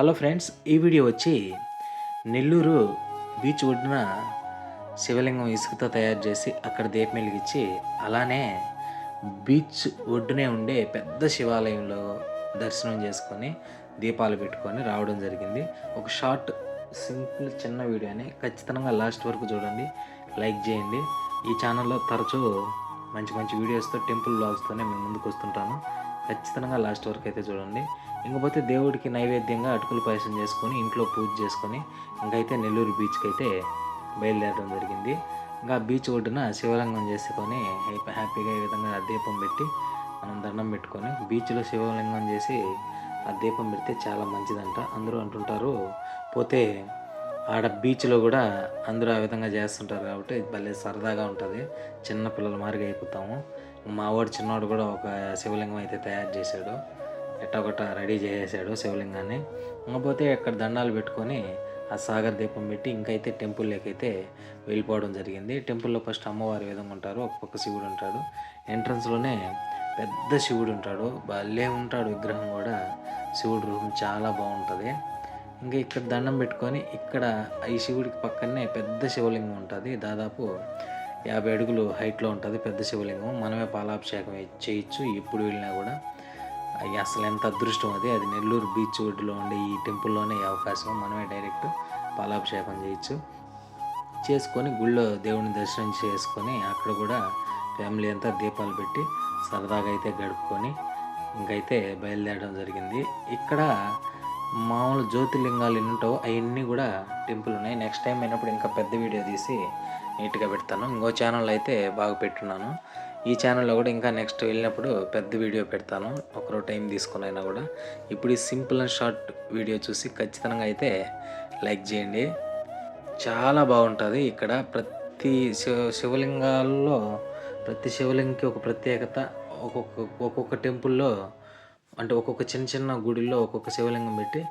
Hello friends ఈ video వచ్చి Nellore beach ఒడ్డున శివలింగం ఇసుకతో తయారు చేసి అక్కడ దీపం వెలిగించి అలానే బీచ్ ఒడ్డునే ఉండే పెద్ద శివాలయంలో దర్శనం చేసుకొని దీపాలు పెట్టుకొని రావడం జరిగింది. ఒక షార్ట్ సింపుల్ చిన్న వీడియోని ఖచ్చితంగా లాస్ట్ వరకు చూడండి. లైక్ చేయండి. ఈ ఛానల్లో తరచూ మంచి మంచి వీడియోస్తో టెంపుల్ బ్లాగ్స్తోనే మేము ముందుకు వస్తుంటాను. ఖచ్చితంగా లాస్ట్ వరకు అయితే చూడండి. ఇంకపోతే దేవుడికి నైవేద్యంగా అటుకులు పాయసం చేసుకొని ఇంట్లో పూజ చేసుకొని ఇంకైతే నెల్లూరు బీచ్కి అయితే బయలుదేరడం జరిగింది. ఇంకా బీచ్ ఒడ్డున శివలింగం చేసుకొని హ్యాపీగా ఈ విధంగా దీపం పెట్టి మనం దండం పెట్టుకొని బీచ్లో శివలింగం చేసి ఆ దీపం పెడితే చాలా మంచిదంట. అందరూ అంటుంటారు పోతే ఆడ బీచ్లో కూడా అందరూ ఆ విధంగా చేస్తుంటారు కాబట్టి భలే సరదాగా ఉంటుంది. చిన్నపిల్లల మారిగా అయిపోతాము. మా వాడు చిన్నవాడు కూడా ఒక శివలింగం అయితే తయారు చేశాడు. ఎట్టగొట్ట రెడీ చేసేసాడు శివలింగాన్ని. ఇంకపోతే అక్కడ దండాలు పెట్టుకొని ఆ సాగర్ దీపం పెట్టి ఇంకైతే టెంపుల్లోకైతే వెళ్ళిపోవడం జరిగింది. టెంపుల్లో ఫస్ట్ అమ్మవారి విధంగా ఉంటారు. ఒక పక్క శివుడు ఉంటాడు. ఎంట్రన్స్లోనే పెద్ద శివుడు ఉంటాడు. భలే ఉంటాడు విగ్రహం కూడా. శివుడు రూపం చాలా బాగుంటుంది. ఇంకా ఇక్కడ దండం పెట్టుకొని ఇక్కడ ఈ శివుడికి పక్కనే పెద్ద శివలింగం ఉంటుంది. దాదాపు యాభై అడుగులు హైట్లో ఉంటుంది పెద్ద శివలింగం. మనమే పాలాభిషేకం చేయొచ్చు ఎప్పుడు వెళ్ళినా కూడా. అసలు ఎంత అదృష్టం అది. అది నెల్లూరు బీచ్ ఒడ్డులో ఉండే ఈ టెంపుల్లోనే ఈ అవకాశం. మనమే డైరెక్ట్ పాలాభిషేకం చేయొచ్చు. చేసుకొని గుళ్ళో దేవుని దర్శనం చేసుకొని అక్కడ కూడా ఫ్యామిలీ అంతా దీపాలు పెట్టి సరదాగా అయితే గడుపుకొని ఇంకైతే బయలుదేరడం జరిగింది. ఇక్కడ మామూలు జ్యోతిర్లింగాలు ఎన్ని ఉంటావో అవన్నీ కూడా టెంపుల్ ఉన్నాయి. నెక్స్ట్ టైం అయినప్పుడు ఇంకా పెద్ద వీడియో తీసి నీట్గా పెడతాను. ఇంకో ఛానల్ అయితే బాగా పెట్టున్నాను. ఈ ఛానల్లో కూడా ఇంకా నెక్స్ట్ వెళ్ళినప్పుడు పెద్ద వీడియో పెడతాను. ఒకరో టైం తీసుకుని అయినా కూడా. ఇప్పుడు ఈ సింపుల్ అండ్ షార్ట్ వీడియో చూసి ఖచ్చితంగా అయితే లైక్ చేయండి. చాలా బాగుంటుంది ఇక్కడ. ప్రతి శివ శివలింగాల్లో ప్రతి శివలింగకి ఒక ప్రత్యేకత. ఒక్కొక్క ఒక్కొక్క టెంపుల్లో అంటే ఒక్కొక్క చిన్న చిన్న గుడిలో ఒక్కొక్క శివలింగం పెట్టి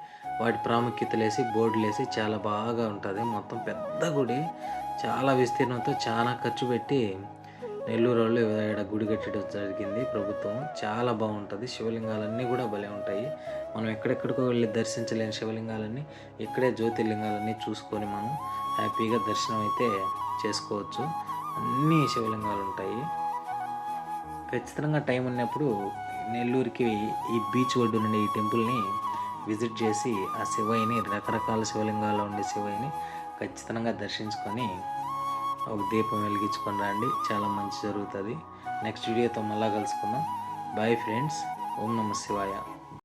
వాటి ప్రాముఖ్యతలు వేసి బోర్డులేసి చాలా బాగా ఉంటుంది. మొత్తం పెద్ద గుడి. చాలా విస్తీర్ణంతో చాలా ఖర్చు పెట్టి నెల్లూరు వాళ్ళు ఇక్కడ గుడి కట్టడం జరిగింది. ప్రభుత్వం చాలా బాగుంటుంది. శివలింగాలన్నీ కూడా భలే ఉంటాయి. మనం ఎక్కడెక్కడికో వెళ్ళి దర్శించలేని శివలింగాలన్నీ ఇక్కడే జ్యోతిర్లింగాలన్నీ చూసుకొని మనం హ్యాపీగా దర్శనం అయితే చేసుకోవచ్చు. అన్ని శివలింగాలు ఉంటాయి. ఖచ్చితంగా టైం ఉన్నప్పుడు నెల్లూరుకి ఈ బీచ్ ఒడ్డు నుండి ఈ టెంపుల్ని విజిట్ చేసి ఆ శివయ్యని రకరకాల శివలింగాల్లో ఉండే శివయ్యని ఖచ్చితంగా దర్శించుకొని ఒక దీపం వెలిగించుకొని రండి. చాలా మంచి జరుగుతుంది. నెక్స్ట్ వీడియోతో మళ్ళా కలుసుకుందాం. బాయ్ ఫ్రెండ్స్ ఓం నమ శివాయ.